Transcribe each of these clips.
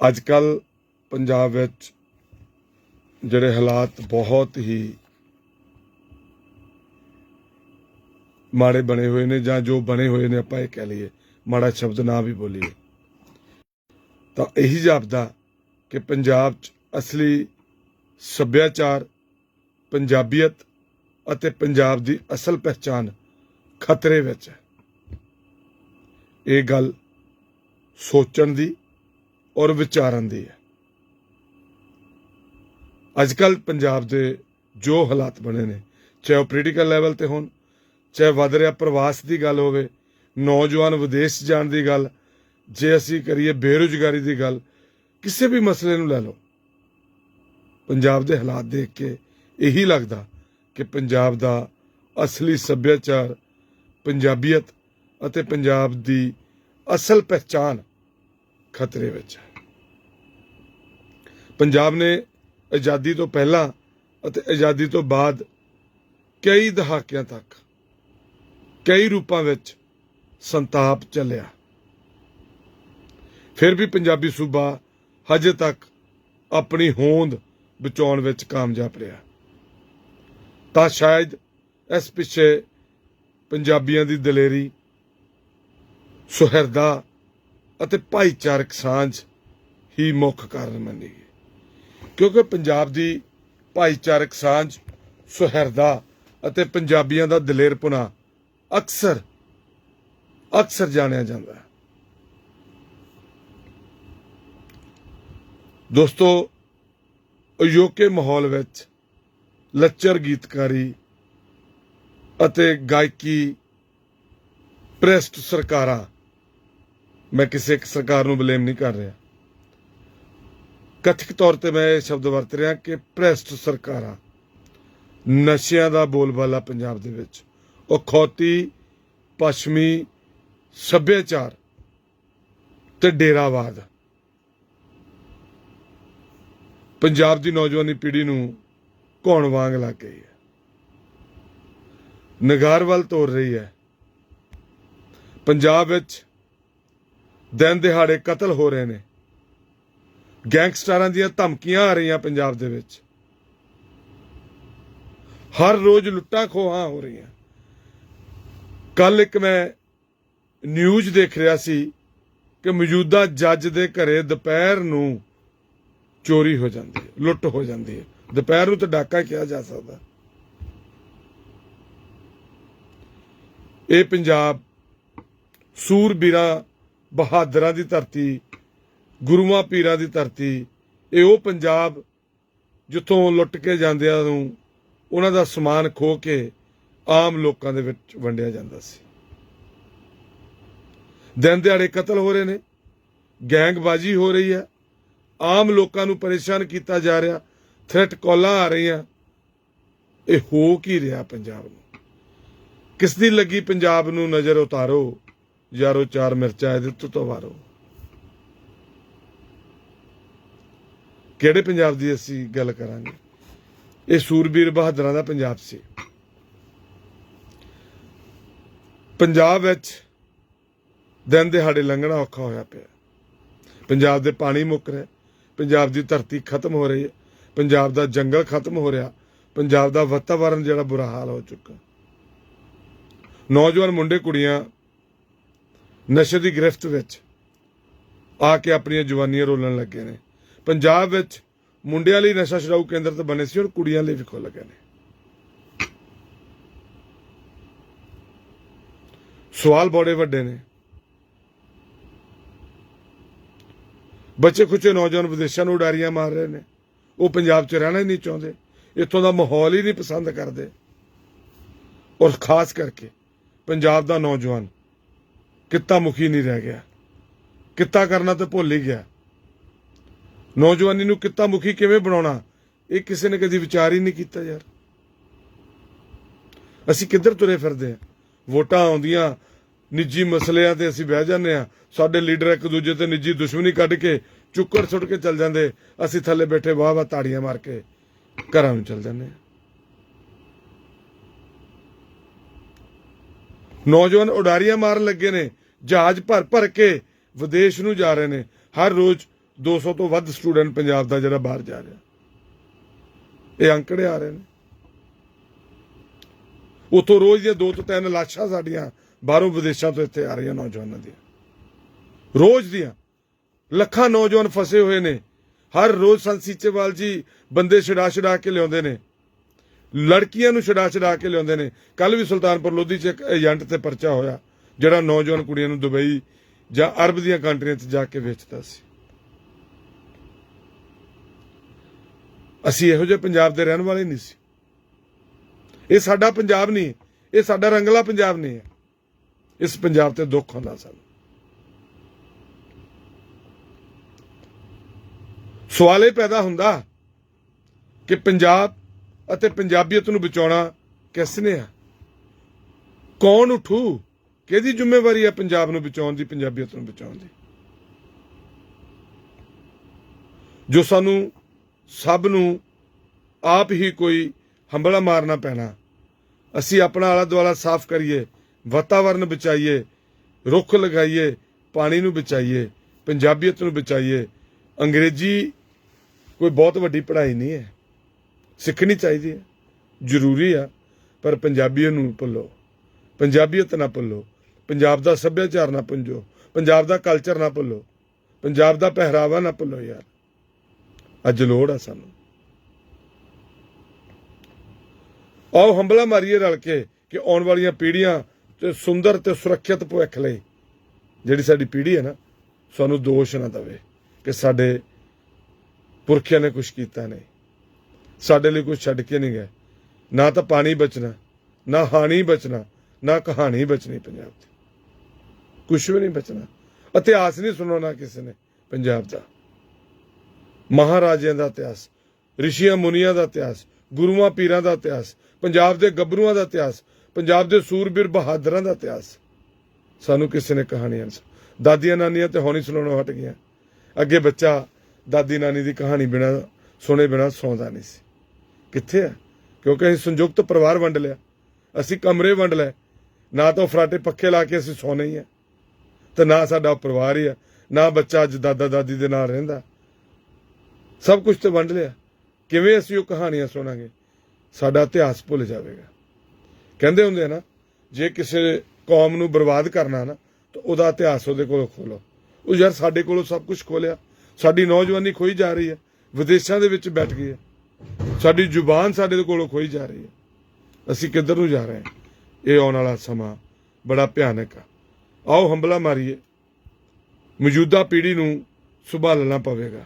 ਅੱਜ ਕੱਲ ਪੰਜਾਬ ਵਿੱਚ ਜਿਹੜੇ ਹਾਲਾਤ ਬਹੁਤ ਹੀ ਮਾੜੇ ਬਣੇ ਹੋਏ ਨੇ ਜਾਂ ਜੋ ਬਣੇ ਹੋਏ ਨੇ ਆਪਾਂ ਇਹ ਕਹਿ ਲਈਏ, ਮਾੜਾ ਸ਼ਬਦ ਨਾ ਵੀ ਬੋਲੀਏ। ਤਾਂ ਇਹੀ ਜਾਪਦਾ ਕਿ ਪੰਜਾਬ 'ਚ ਅਸਲੀ ਸੱਭਿਆਚਾਰ, ਪੰਜਾਬੀਅਤ ਅਤੇ ਪੰਜਾਬ ਦੀ ਅਸਲ ਪਹਿਚਾਨ ਖਤਰੇ ਵਿੱਚ ਹੈ। ਇਹ ਗੱਲ ਸੋਚਣ ਦੀ ਔਰ ਵਿਚਾਰਨ ਦੀ ਹੈ ਅੱਜ ਕੱਲ ਪੰਜਾਬ ਦੇ ਜੋ ਹਾਲਾਤ ਬਣੇ ਨੇ, ਚਾਹੇ ਉਹ ਪੋਲੀਟੀਕਲ ਲੈਵਲ ਤੇ ਹੋਣ, ਚਾਹੇ ਵੱਧ ਰਿਹਾ ਪ੍ਰਵਾਸ ਦੀ ਗੱਲ ਹੋਵੇ, ਨੌਜਵਾਨ ਵਿਦੇਸ਼ ਜਾਣ ਦੀ ਗੱਲ, ਜੇ ਅਸੀਂ ਕਰੀਏ ਬੇਰੁਜ਼ਗਾਰੀ ਦੀ ਗੱਲ, ਕਿਸੇ ਵੀ ਮਸਲੇ ਨੂੰ ਲੈ ਲਓ। ਪੰਜਾਬ ਦੇ ਹਾਲਾਤ ਦੇਖ ਕੇ ਇਹੀ ਲੱਗਦਾ ਕਿ ਪੰਜਾਬ ਦਾ ਅਸਲੀ ਸੱਭਿਆਚਾਰ, ਪੰਜਾਬੀਅਤ ਅਤੇ ਪੰਜਾਬ ਦੀ ਅਸਲ ਪਹਿਚਾਨ ਖਤਰੇ ਵਿੱਚ ਹੈ। ਪੰਜਾਬ ਨੇ ਆਜ਼ਾਦੀ ਤੋਂ ਪਹਿਲਾਂ ਅਤੇ ਆਜ਼ਾਦੀ ਤੋਂ ਬਾਅਦ ਕਈ ਦਹਾਕਿਆਂ ਤੱਕ ਕਈ ਰੂਪਾਂ ਵਿੱਚ ਸੰਤਾਪ ਚੱਲਿਆ। ਫਿਰ ਵੀ ਪੰਜਾਬੀ ਸੂਬਾ ਹਜੇ ਤੱਕ ਆਪਣੀ ਹੋਂਦ ਬਚਾਉਣ ਵਿੱਚ ਕਾਮਯਾਬ ਰਿਹਾ। ਤਾਂ ਸ਼ਾਇਦ ਇਸ ਪਿੱਛੇ ਪੰਜਾਬੀਆਂ ਦੀ ਦਲੇਰੀ, ਸੁਹਿਰਦਾ ਅਤੇ ਭਾਈਚਾਰਕ ਸਾਂਝ ਹੀ ਮੁੱਖ ਕਾਰਨ ਮੰਨੀ ਗਈ। ਕਿਉਂਕਿ ਪੰਜਾਬ ਦੀ ਭਾਈਚਾਰਕ ਸਾਂਝ, ਸੁਹਿਰਦਾ ਅਤੇ ਪੰਜਾਬੀਆਂ ਦਾ ਦਲੇਰਪੁਣਾ ਅਕਸਰ ਅਕਸਰ ਜਾਣਿਆ ਜਾਂਦਾ ਹੈ। ਦੋਸਤੋ ਅਯੋਕੇ ਮਾਹੌਲ ਵਿੱਚ ਲੱਚਰ ਗੀਤਕਾਰੀ ਅਤੇ ਗਾਇਕੀ ਪ੍ਰੈਸਟ ਸਰਕਾਰਾਂ, ਮੈਂ ਕਿਸੇ ਇੱਕ ਸਰਕਾਰ ਨੂੰ ਬਲੇਮ ਨਹੀਂ ਕਰ ਰਿਹਾ। ਕਥਿਕ ਤੌਰ ਤੇ ਮੈਂ ਇਹ ਸ਼ਬਦ ਵਰਤ ਰਿਹਾ ਕਿ ਭ੍ਰਸਟ ਸਰਕਾਰਾਂ ਨਸ਼ਿਆਂ ਦਾ ਬੋਲਬਾਲਾ ਪੰਜਾਬ ਦੇ ਵਿੱਚ ਉਹ ਖੌਤੀ ਪੱਛਮੀ ਸੱਭਿਆਚਾਰ ਤੇ ਡੇਰਾਵਾਦ। ਪੰਜਾਬ ਦੀ ਨੌਜਵਾਨੀ ਪੀੜ੍ਹੀ ਨੂੰ ਘੌਣ ਵਾਂਗ ਲੱਗ ਗਈ ਹੈ। ਨਗਾਰ ਵੱਲ ਤੋਰ ਰਹੀ ਹੈ। ਪੰਜਾਬ ਵਿੱਚ ਦਿਨ ਦਿਹਾੜੇ ਕਤਲ ਹੋ ਰਹੇ ਨੇ। ਗੈਂਗਸਟਰਾਂ ਦੀਆਂ ਧਮਕੀਆਂ ਆ ਰਹੀਆਂ ਪੰਜਾਬ ਦੇ ਵਿੱਚ। ਹਰ ਰੋਜ਼ ਲੁੱਟਾਂ ਖੋਹਾਂ ਹੋ ਰਹੀਆਂ। ਕੱਲ ਇੱਕ ਮੈਂ ਨਿਊਜ਼ ਦੇਖ ਰਿਹਾ ਸੀ ਕਿ ਮੌਜੂਦਾ ਜੱਜ ਦੇ ਘਰੇ ਦੁਪਹਿਰ ਨੂੰ ਚੋਰੀ ਹੋ ਜਾਂਦੀ ਹੈ, ਲੁੱਟ ਹੋ ਜਾਂਦੀ ਹੈ। ਦੁਪਹਿਰ ਨੂੰ ਤਾਂ ਡਾਕਾ ਕਿਹਾ ਜਾ ਸਕਦਾ। ਇਹ ਪੰਜਾਬ ਸੂਰਬੀਰਾਂ ਬਹਾਦਰਾਂ ਦੀ ਧਰਤੀ ਗੁਰੂਆਂ ਪੀਰਾਂ ਦੀ ਧਰਤੀ, ਇਹ ਉਹ ਪੰਜਾਬ ਜਿੱਥੋਂ ਲੁੱਟ ਕੇ ਜਾਂਦਿਆਂ ਨੂੰ ਉਹਨਾਂ ਦਾ ਸਮਾਨ ਖੋ ਕੇ ਆਮ ਲੋਕਾਂ ਦੇ ਵਿੱਚ ਵੰਡਿਆ ਜਾਂਦਾ ਸੀ। ਦਿਨ ਦਿਹਾੜੇ ਕਤਲ ਹੋ ਰਹੇ ਨੇ, ਗੈਂਗਬਾਜ਼ੀ ਹੋ ਰਹੀ ਹੈ, ਆਮ ਲੋਕਾਂ ਨੂੰ ਪਰੇਸ਼ਾਨ ਕੀਤਾ ਜਾ ਰਿਹਾ ਥ੍ਰੈਟ ਕਾਲਾਂ ਆ ਰਹੀਆਂ। ਇਹ ਹੋ ਕੀ ਰਿਹਾ ਪੰਜਾਬ ਨੂੰ? ਕਿਸ ਦੀ ਲੱਗੀ ਪੰਜਾਬ ਨੂੰ ਨਜ਼ਰ ਉਤਾਰੋ, ਯਾਰੋ ਚਾਰ ਮਿਰਚਾਂ ਇਹਦੇ ਤੋਂ ਤੋਂ ਕਿਹੜੇ ਪੰਜਾਬ ਦੀ ਅਸੀਂ ਗੱਲ ਕਰਾਂਗੇ? ਇਹ ਸੂਰਬੀਰ ਬਹਾਦਰਾਂ ਦਾ ਪੰਜਾਬ ਸੀ। ਪੰਜਾਬ ਵਿੱਚ ਦਿਨ ਦਿਹਾੜੇ ਲੰਘਣਾ ਔਖਾ ਹੋਇਆ ਪਿਆ। ਪੰਜਾਬ ਦੇ ਪਾਣੀ ਮੁੱਕ ਰਿਹਾ। ਪੰਜਾਬ ਦੀ ਧਰਤੀ ਖਤਮ ਹੋ ਰਹੀ ਹੈ। ਪੰਜਾਬ ਦਾ ਜੰਗਲ ਖਤਮ ਹੋ ਰਿਹਾ। ਪੰਜਾਬ ਦਾ ਵਾਤਾਵਰਣ ਜਿਹੜਾ ਬੁਰਾ ਹਾਲ ਹੋ ਚੁੱਕਾ। ਨੌਜਵਾਨ ਮੁੰਡੇ ਕੁੜੀਆਂ ਨਸ਼ੇ ਦੀ ਗ੍ਰਿਫਤ ਵਿੱਚ ਆ ਕੇ ਆਪਣੀਆਂ ਜਵਾਨੀਆਂ ਰੋਲਣ ਲੱਗੇ ਨੇ। ਪੰਜਾਬ ਵਿੱਚ ਮੁੰਡਿਆਂ ਲਈ ਨਸ਼ਾ ਛਡਾਊ ਕੇਂਦਰ ਤਾਂ ਬਣੇ ਸੀ ਔਰ ਕੁੜੀਆਂ ਲਈ ਵੀ ਖੁੱਲ ਗਏ ਨੇ। ਸਵਾਲ ਬੜੇ ਵੱਡੇ ਨੇ। ਬੱਚੇ ਖੁੱਚੇ ਨੌਜਵਾਨ ਵਿਦੇਸ਼ਾਂ ਨੂੰ ਉਡਾਰੀਆਂ ਮਾਰ ਰਹੇ ਨੇ। ਉਹ ਪੰਜਾਬ 'ਚ ਰਹਿਣਾ ਹੀ ਨਹੀਂ ਚਾਹੁੰਦੇ। ਇੱਥੋਂ ਦਾ ਮਾਹੌਲ ਹੀ ਨਹੀਂ ਪਸੰਦ ਕਰਦੇ। ਔਰ ਖਾਸ ਕਰਕੇ ਪੰਜਾਬ ਦਾ ਨੌਜਵਾਨ ਕਿੱਤਾ ਮੁਖੀ ਨਹੀਂ ਰਹਿ ਗਿਆ। ਕਿੱਤਾ ਕਰਨਾ ਤਾਂ ਭੁੱਲ ਹੀ ਗਿਆ। ਨੌਜਵਾਨੀ ਨੂੰ ਕਿੱਤਾ ਮੁਖੀ ਕਿਵੇਂ ਬਣਾਉਣਾ? ਇਹ ਕਿਸੇ ਨੇ ਕਦੀ ਵਿਚਾਰ ਹੀ ਨਹੀਂ ਕੀਤਾ ਯਾਰ। ਅਸੀਂ ਕਿੱਧਰ ਤੁਰੇ ਫਿਰਦੇ ਆ ਵੋਟਾਂ ਆਉਂਦੀਆਂ, ਨਿੱਜੀ ਮਸਲਿਆਂ ਤੇ ਅਸੀਂ ਬਹਿ ਜਾਂਦੇ ਆ ਸਾਡੇ ਲੀਡਰ ਇੱਕ ਦੂਜੇ ਤੇ ਨਿੱਜੀ ਦੁਸ਼ਮਣੀ ਕੱਢ ਕੇ ਚੁੱਕਰ ਸੁੱਟ ਕੇ ਚੱਲ ਜਾਂਦੇ। ਅਸੀਂ ਥੱਲੇ ਬੈਠੇ ਵਾਹ ਵਾਹ ਤਾੜੀਆਂ ਮਾਰ ਕੇ ਘਰਾਂ ਨੂੰ ਚੱਲ ਜਾਂਦੇ ਆ ਨੌਜਵਾਨ ਉਡਾਰੀਆਂ ਮਾਰਨ ਲੱਗੇ ਨੇ। ਜਹਾਜ਼ ਭਰ ਭਰ ਕੇ ਵਿਦੇਸ਼ ਨੂੰ ਜਾ ਰਹੇ ਨੇ। ਹਰ ਰੋਜ਼ 200 ਤੋਂ ਵੱਧ ਸਟੂਡੈਂਟ ਪੰਜਾਬ ਦਾ ਜਿਹੜਾ ਬਾਹਰ ਜਾ ਰਿਹਾ। ਇਹ ਅੰਕੜੇ ਆ ਰਹੇ ਨੇ। ਉਤੋਂ ਰੋਜ਼ ਦੀਆਂ ਦੋ ਤੋਂ ਤਿੰਨ ਲਾਸ਼ਾਂ ਸਾਡੀਆਂ ਬਾਹਰੋਂ ਵਿਦੇਸ਼ਾਂ ਤੋਂ ਇੱਥੇ ਆ ਰਹੀਆਂ ਨੌਜਵਾਨਾਂ ਦੀਆਂ। ਰੋਜ਼ ਦੀਆਂ। ਲੱਖਾਂ ਨੌਜਵਾਨ ਫਸੇ ਹੋਏ ਨੇ। ਹਰ ਰੋਜ਼ ਸੰਤ ਸੀਚੇਵਾਲ ਜੀ ਬੰਦੇ ਛਡਾ ਛਡਾ ਕੇ ਲਿਆਉਂਦੇ ਨੇ। ਲੜਕੀਆਂ ਨੂੰ ਛਡਾ ਛਡਾ ਕੇ ਲਿਆਉਂਦੇ ਨੇ। ਕੱਲ ਵੀ ਸੁਲਤਾਨਪੁਰ ਲੋਧੀ 'ਚ ਇੱਕ ਏਜੰਟ ਤੇ ਪਰਚਾ ਹੋਇਆ, ਜਿਹੜਾ ਨੌਜਵਾਨ ਕੁੜੀਆਂ ਨੂੰ ਦੁਬਈ ਜਾਂ ਅਰਬ ਦੀਆਂ ਕੰਟਰੀਆਂ 'ਚ ਜਾ ਕੇ ਵੇਚਦਾ ਸੀ। ਅਸੀਂ ਇਹੋ ਜਿਹੇ ਪੰਜਾਬ ਦੇ ਰਹਿਣ ਵਾਲੇ ਨਹੀਂ ਸੀ। ਇਹ ਸਾਡਾ ਪੰਜਾਬ ਨਹੀਂ, ਇਹ ਸਾਡਾ ਰੰਗਲਾ ਪੰਜਾਬ ਨਹੀਂ ਹੈ। ਇਸ ਪੰਜਾਬ ਤੇ ਦੁੱਖ ਹੁੰਦਾ ਸਾਨੂੰ। ਸਵਾਲ ਇਹ ਪੈਦਾ ਹੁੰਦਾ ਕਿ ਪੰਜਾਬ ਅਤੇ ਪੰਜਾਬੀਅਤ ਨੂੰ ਬਚਾਉਣਾ ਕਿਸਨੇ ਆ? ਕੌਣ ਉਠੂ? ਕਿਹਦੀ ਜ਼ਿੰਮੇਵਾਰੀ ਆ ਪੰਜਾਬ ਨੂੰ ਬਚਾਉਣ ਦੀ, ਪੰਜਾਬੀਅਤ ਨੂੰ ਬਚਾਉਣ ਦੀ? ਜੋ ਸਾਨੂੰ ਸਭ ਨੂੰ ਆਪ ਹੀ ਕੋਈ ਹੰਬਲਾ ਮਾਰਨਾ ਪੈਣਾ। ਅਸੀਂ ਆਪਣਾ ਆਲਾ ਦੁਆਲਾ ਸਾਫ਼ ਕਰੀਏ, ਵਾਤਾਵਰਨ ਬਚਾਈਏ, ਰੁੱਖ ਲਗਾਈਏ, ਪਾਣੀ ਨੂੰ ਬਚਾਈਏ, ਪੰਜਾਬੀਅਤ ਨੂੰ ਬਚਾਈਏ। ਅੰਗਰੇਜ਼ੀ ਕੋਈ ਬਹੁਤ ਵੱਡੀ ਪੜ੍ਹਾਈ ਨਹੀਂ ਹੈ। ਸਿੱਖਣੀ ਚਾਹੀਦੀ ਹੈ, ਜ਼ਰੂਰੀ ਆ, ਪਰ ਪੰਜਾਬੀਅਤ ਨੂੰ ਭੁੱਲੋ। ਪੰਜਾਬੀਅਤ ਨਾ ਭੁੱਲੋ, ਪੰਜਾਬ ਦਾ ਸੱਭਿਆਚਾਰ ਨਾ ਭੁੰਜੋ ਪੰਜਾਬ ਦਾ ਕਲਚਰ ਨਾ ਭੁੱਲੋ, ਪੰਜਾਬ ਦਾ ਪਹਿਰਾਵਾ ਨਾ ਭੁੱਲੋ ਯਾਰ। ਅੱਜ ਲੋੜ ਆ ਸਾਨੂੰ। ਆਓ ਹੰਬਲਾ ਮਾਰੀਏ ਰਲ ਕੇ ਕਿ ਆਉਣ ਵਾਲੀਆਂ ਪੀੜ੍ਹੀਆਂ ਤੇ ਸੁੰਦਰ ਤੇ ਸੁਰੱਖਿਅਤ ਭਵਿੱਖ ਲਈ ਜਿਹੜੀ ਸਾਡੀ ਪੀੜ੍ਹੀ ਹੈ ਨਾ, ਸਾਨੂੰ ਦੋਸ਼ ਨਾ ਦਵੇ ਕਿ ਸਾਡੇ ਪੁਰਖਿਆਂ ਨੇ ਕੁਝ ਕੀਤਾ ਨਹੀਂ। ਸਾਡੇ ਲਈ ਕੁਝ ਛੱਡ ਕੇ ਨਹੀਂ ਗਏ। ਨਾ ਤਾਂ ਪਾਣੀ ਬਚਣਾ, ਨਾ ਹਾਣੀ ਬਚਣਾ, ਨਾ ਕਹਾਣੀ ਬਚਣੀ ਪੰਜਾਬ ਦੀ। ਕੁਝ ਵੀ ਨਹੀਂ ਬਚਣਾ। ਇਤਿਹਾਸ ਨਹੀਂ ਸੁਣਾਉਣਾ ਕਿਸੇ ਨੇ ਪੰਜਾਬ ਦਾ। ਮਹਾਰਾਜਿਆਂ ਦਾ ਇਤਿਹਾਸ, ਰਿਸ਼ੀਆਂ ਮੁਨੀਆਂ ਦਾ ਇਤਿਹਾਸ, ਗੁਰੂਆਂ ਪੀਰਾਂ ਦਾ ਇਤਿਹਾਸ, ਪੰਜਾਬ ਦੇ ਗੱਭਰੂਆਂ ਦਾ ਇਤਿਹਾਸ, ਪੰਜਾਬ ਦੇ ਸੂਰਬੀਰ ਬਹਾਦਰਾਂ ਦਾ ਇਤਿਹਾਸ। ਸਾਨੂੰ ਕਿਸੇ ਨੇ ਕਹਾਣੀਆਂ ਨਹੀਂ ਸੁਣ- ਦਾਦੀਆਂ ਨਾਨੀਆਂ ਤੇ ਹੋਣੀ ਸੁਣਾਉਣੋਂ ਹਟ ਗਈਆਂ। ਅੱਗੇ ਬੱਚਾ ਦਾਦੀ ਨਾਨੀ ਦੀ ਕਹਾਣੀ ਬਿਨਾ ਸੁਣੇ ਬਿਨਾ ਸੌਂਦਾ ਨਹੀਂ ਸੀ। ਕਿੱਥੇ ਆ? ਕਿਉਂਕਿ ਅਸੀਂ ਸੰਯੁਕਤ ਪਰਿਵਾਰ ਵੰਡ ਲਿਆ। ਅਸੀਂ ਕਮਰੇ ਵੰਡ ਲਏ। ਨਾ ਤਾਂ ਉਹ ਫਰਾਟੇ ਪੱਖੇ ਲਾ ਕੇ ਅਸੀਂ ਸੌਣੇ ਹੀ ਆ। ਤੇ ਨਾ ਸਾਡਾ ਪਰਿਵਾਰ ਹੀ ਆ। ਨਾ ਬੱਚਾ ਅੱਜ ਦਾਦਾ ਦਾਦੀ ਦੇ ਨਾਲ ਰਹਿੰਦਾ। ਸਭ ਕੁਝ ਤੇ ਵੰਡ ਲਿਆ। ਕਿਵੇਂ ਅਸੀਂ ਉਹ ਕਹਾਣੀਆਂ ਸੁਣਾਂਗੇ? ਸਾਡਾ ਇਤਿਹਾਸ ਭੁੱਲ ਜਾਵੇਗਾ। ਕਹਿੰਦੇ ਹੁੰਦੇ ਆ ਨਾ, ਜੇ ਕਿਸੇ ਕੌਮ ਨੂੰ ਬਰਬਾਦ ਕਰਨਾ ਨਾ, ਤਾਂ ਉਹਦਾ ਇਤਿਹਾਸ ਉਹਦੇ ਕੋਲੋਂ ਖੋਲੋ। ਉਹ ਯਾਰ ਸਾਡੇ ਕੋਲੋਂ ਸਭ ਕੁਝ ਖੋਲਿਆ। ਸਾਡੀ ਨੌਜਵਾਨੀ ਖੋਈ ਜਾ ਰਹੀ ਹੈ। ਵਿਦੇਸ਼ਾਂ ਦੇ ਵਿੱਚ ਬੈਠ ਗਈ ਹੈ। ਸਾਡੀ ਜ਼ੁਬਾਨ ਸਾਡੇ ਕੋਲੋਂ ਖੋਈ ਜਾ ਰਹੀ ਹੈ। ਅਸੀਂ ਕਿੱਧਰ ਨੂੰ ਜਾ ਰਹੇ ਹਾਂ? ਇਹ ਆਉਣ ਵਾਲਾ ਸਮਾਂ ਬੜਾ ਭਿਆਨਕ ਆ। ਆਓ ਹੰਬਲਾ ਮਾਰੀਏ। ਮੌਜੂਦਾ ਪੀੜ੍ਹੀ ਨੂੰ ਸੰਭਾਲਣਾ ਪਵੇਗਾ।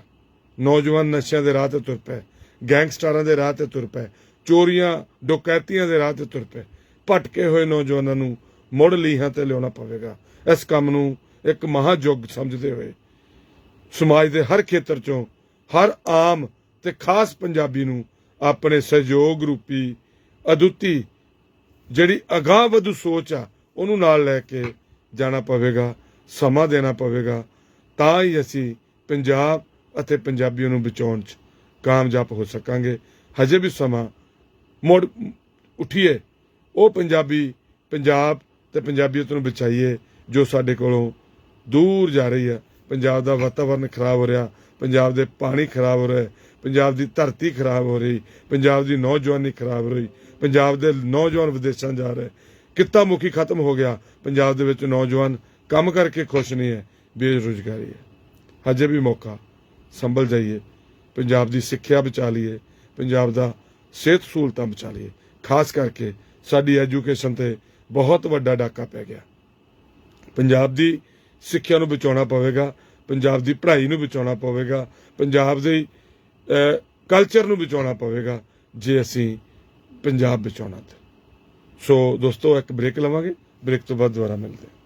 ਨੌਜਵਾਨ ਨਸ਼ਿਆਂ ਦੇ ਰਾਹ ਤੇ ਤੁਰ ਪਏ, ਗੈਂਗਸਟਰਾਂ ਦੇ ਰਾਹ ਤੇ ਤੁਰ ਪਏ, ਚੋਰੀਆਂ, ਡੋਕੈਤੀਆਂ ਦੇ ਰਾਹ ਤੇ ਤੁਰ ਪਏ। ਭਟਕੇ ਹੋਏ ਨੌਜਵਾਨਾਂ ਨੂੰ ਮੁੜ ਲੀਹਾਂ ਤੇ ਲਿਆਉਣਾ ਪਵੇਗਾ। ਇਸ ਕੰਮ ਨੂੰ ਇੱਕ ਮਹਾਯੁੱਗ ਸਮਝਦੇ ਹੋਏ ਸਮਾਜ ਦੇ ਹਰ ਖੇਤਰ ਚੋਂ ਹਰ ਆਮ ਤੇ ਖਾਸ ਪੰਜਾਬੀ ਨੂੰ ਆਪਣੇ ਸਹਿਯੋਗ ਰੂਪੀ ਅਦੁੱਤੀ ਜਿਹੜੀ ਅਗਾਹ ਵਧੂ ਸੋਚ ਆ, ਉਹਨੂੰ ਨਾਲ ਲੈ ਕੇ ਜਾਣਾ ਪਵੇਗਾ, ਸਮਾਂ ਦੇਣਾ ਪਵੇਗਾ। ਤਾਂ ਹੀ ਅਸੀਂ ਪੰਜਾਬ ਅਤੇ ਪੰਜਾਬੀਆਂ ਨੂੰ ਬਚਾਉਣ 'ਚ ਕਾਮਯਾਬ ਹੋ ਸਕਾਂਗੇ। ਹਜੇ ਵੀ ਸਮਾਂ ਮੁੜ ਉਠੀਏ। ਉਹ ਪੰਜਾਬੀ, ਪੰਜਾਬ ਤੇ ਪੰਜਾਬੀਅਤ ਨੂੰ ਬਚਾਈਏ ਜੋ ਸਾਡੇ ਕੋਲੋਂ ਦੂਰ ਜਾ ਰਹੀ ਹੈ। ਪੰਜਾਬ ਦਾ ਵਾਤਾਵਰਨ ਖਰਾਬ ਹੋ ਰਿਹਾ, ਪੰਜਾਬ ਦੇ ਪਾਣੀ ਖਰਾਬ ਹੋ ਰਿਹਾ, ਪੰਜਾਬ ਦੀ ਧਰਤੀ ਖਰਾਬ ਹੋ ਰਹੀ, ਪੰਜਾਬ ਦੀ ਨੌਜਵਾਨੀ ਖਰਾਬ ਹੋ ਰਹੀ, ਪੰਜਾਬ ਦੇ ਨੌਜਵਾਨ ਵਿਦੇਸ਼ਾਂ ਜਾ ਰਹੇ। ਕਿੱਤਾ ਮੁਖੀ ਖਤਮ ਹੋ ਗਿਆ। ਪੰਜਾਬ ਦੇ ਵਿੱਚ ਨੌਜਵਾਨ ਕੰਮ ਕਰਕੇ ਖੁਸ਼ ਨਹੀਂ ਹੈ, ਬੇਰੁਜ਼ਗਾਰੀ ਹੈ। ਹਜੇ ਵੀ ਮੌਕਾ ਸੰਭਲ ਜਾਈਏ। ਪੰਜਾਬ ਦੀ ਸਿੱਖਿਆ ਬਚਾ ਲਈਏ। ਪੰਜਾਬ ਦਾ ਸਿਹਤ ਸਹੂਲਤਾਂ ਬਚਾ ਲਈਏ। ਖਾਸ ਕਰਕੇ ਸਾਡੀ ਐਜੂਕੇਸ਼ਨ ਤੇ ਬਹੁਤ ਵੱਡਾ ਡਾਕਾ ਪੈ ਗਿਆ। ਪੰਜਾਬ ਦੀ ਸਿੱਖਿਆ ਨੂੰ ਬਚਾਉਣਾ ਪਵੇਗਾ। ਪੰਜਾਬ ਦੀ ਪੜ੍ਹਾਈ ਨੂੰ ਬਚਾਉਣਾ ਪਵੇਗਾ। ਪੰਜਾਬ ਦੇ ਕਲਚਰ ਨੂੰ ਬਚਾਉਣਾ ਪਵੇਗਾ ਜੇ ਅਸੀਂ ਪੰਜਾਬ ਬਚਾਉਣਾ ਤੇ। ਸੋ ਦੋਸਤੋ, ਇੱਕ ਬ੍ਰੇਕ ਲਵਾਂਗੇ। ਬ੍ਰੇਕ ਤੋਂ ਬਾਅਦ ਦੁਬਾਰਾ ਮਿਲਦੇ ਹਾਂ।